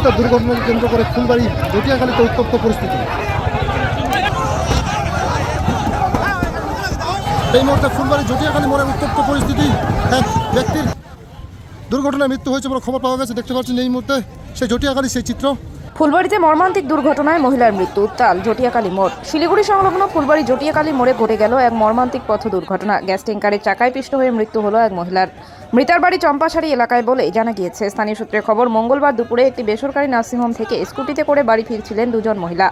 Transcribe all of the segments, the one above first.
মুহূর্তে দুর্ঘটনাকে কেন্দ্র করে ফুলবাড়ি জটিয়াখালীতে উত্তপ্ত পরিস্থিতি। এই মুহূর্তে ফুলবাড়ি জটিয়াখালী মোড়ে উত্তপ্ত পরিস্থিতি। এক ব্যক্তির দুর্ঘটনায় মৃত্যু হয়েছে বলে খবর পাওয়া গেছে, দেখতে পাচ্ছেন এই মুহূর্তে সেই জটিয়াখালী সেই চিত্র। ফুলবাড়িতে মর্মান্তিক দুর্ঘটনায় মহিলার মৃত্যু, উত্তাল জটিয়াকালী মোড়। শিলিগুড়ি সংলগ্ন ফুলবাড়ি জটিয়াকালী মোড়ে ঘটে গেল এক মর্মান্তিক পথ দুর্ঘটনা। গ্যাস ট্যাঙ্কারের চাকায় পিষ্ট হয়ে মৃত্যু হলো এক মহিলার। মৃতার বাড়ি চম্পাশাড়ি এলাকায় বলে জানা গিয়েছে। স্থানীয় সূত্রে খবর, মঙ্গলবার দুপুরে একটি বেসরকারি নার্সিংহোম থেকে স্কুটিতে করে বাড়ি ফিরছিলেন দুজন মহিলা।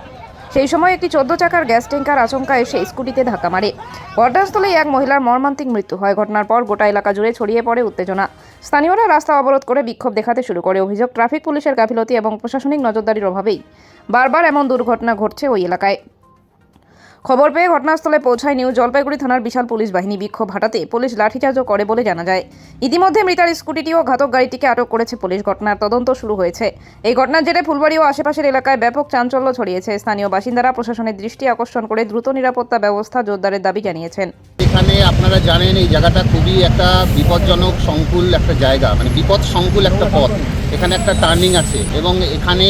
সেই সময় একটি চোদ্দ চাকার গ্যাস ট্যাঙ্কার আচমকা এসে স্কুটিতে ধাক্কা মারে। ঘটনাস্থলেই এক মহিলার মর্মান্তিক মৃত্যু হয়। ঘটনার পর গোটা এলাকা জুড়ে ছড়িয়ে পড়ে উত্তেজনা। স্থানীয়রা রাস্তা অবরোধ করে বিক্ষোভ দেখাতে শুরু করে। অভিযোগ, ট্রাফিক পুলিশের গাফিলতি এবং প্রশাসনিক নজরদারির অভাবেই বারবার এমন দুর্ঘটনা ঘটছে ওই এলাকায়। খবর পেয়ে ঘটনাস্থলে পৌঁছায় নিউ জলপাইগুড়ি থানার বিশাল পুলিশ বাহিনী। বিক্ষোভ হাঁটাতে পুলিশ লাঠিচার্জও করে বলে জানা যায়। ইতিমধ্যে মৃতার স্কুটিটি ও ঘাতক গাড়িটিকে আটক করেছে পুলিশ। ঘটনার তদন্ত শুরু হয়েছে। এই ঘটনার জেরে ফুলবাড়ি ও আশেপাশের এলাকায় ব্যাপক চাঞ্চল্য ছড়িয়েছে। স্থানীয় বাসিন্দারা প্রশাসনের দৃষ্টি আকর্ষণ করে দ্রুত নিরাপত্তা ব্যবস্থা জোরদারের দাবি জানিয়েছেন। এখানে আপনারা জানেন, এই জায়গাটা খুবই একটা বিপজ্জনক সংকুল একটা জায়গা মানে বিপদ সংকুল একটা পথ। এখানে একটা টার্নিং আছে এবং এখানে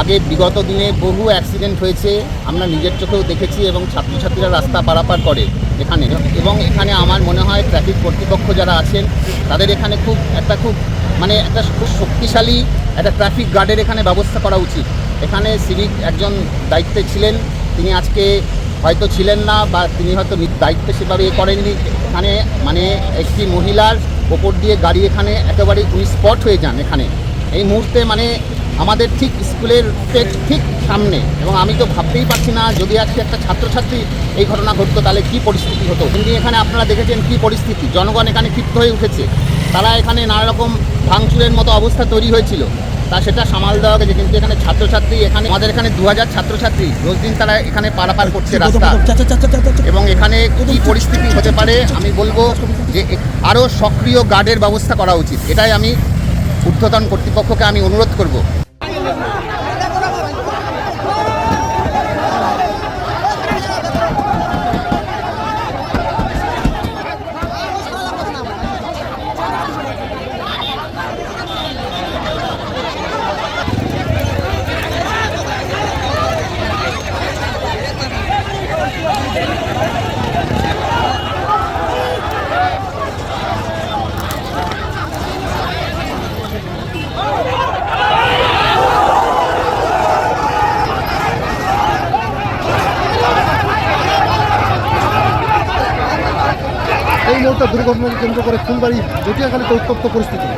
আগে বিগত দিনে বহু অ্যাক্সিডেন্ট হয়েছে, আমরা নিজের চোখেও দেখেছি এবং ছাত্রছাত্রীরা রাস্তা পারাপার করে এখানে। এবং এখানে আমার মনে হয় ট্রাফিক কর্তৃপক্ষ যারা আছেন, তাদের এখানে খুব একটা খুব মানে একটা খুব শক্তিশালী একটা ট্রাফিক গার্ডের এখানে ব্যবস্থা করা উচিত। এখানে সিভিক একজন দায়িত্বে ছিলেন, তিনি আজকে হয়তো ছিলেন না বা তিনি হয়তো দায়িত্ব সেভাবে এ করেননি। এখানে মানে একটি মহিলার ওপর দিয়ে গাড়ি এখানে একেবারে উনি স্পট হয়ে যান এখানে। এই মুহূর্তে মানে আমাদের ঠিক স্কুলের ঠিক ঠিক সামনে এবং আমি তো ভাবতেই পারছি না যদি আজকে একটা ছাত্রছাত্রী এই ঘটনা ঘটতো তাহলে কী পরিস্থিতি হতো? কিন্তু এখানে আপনারা দেখেছেন কী পরিস্থিতি। জনগণ এখানে ক্ষিপ্ত হয়ে উঠেছে। তারা এখানে নানা রকম ভাঙচুরের মতো অবস্থা তৈরি হয়েছিল। তা সেটা সামাল দেওয়া গেছে কিন্তু এখানে ছাত্রছাত্রী এখানে আমাদের এখানে দু হাজার ছাত্রছাত্রী রোজ দিন তারা এখানে পারাপার করছে রাস্তা। এবং এখানে কি পরিস্থিতি হতে পারে আমি বলব যে আরও সক্রিয় গার্ডের ব্যবস্থা করা উচিত। এটাই আমি ঊর্ধ্বতন কর্তৃপক্ষকে আমি অনুরোধ করব। এই মুহূর্তে দুর্ঘটনাকে কেন্দ্র করে ফুলবাড়ি জটিয়াখালীতে উত্তপ্ত পরিস্থিতি।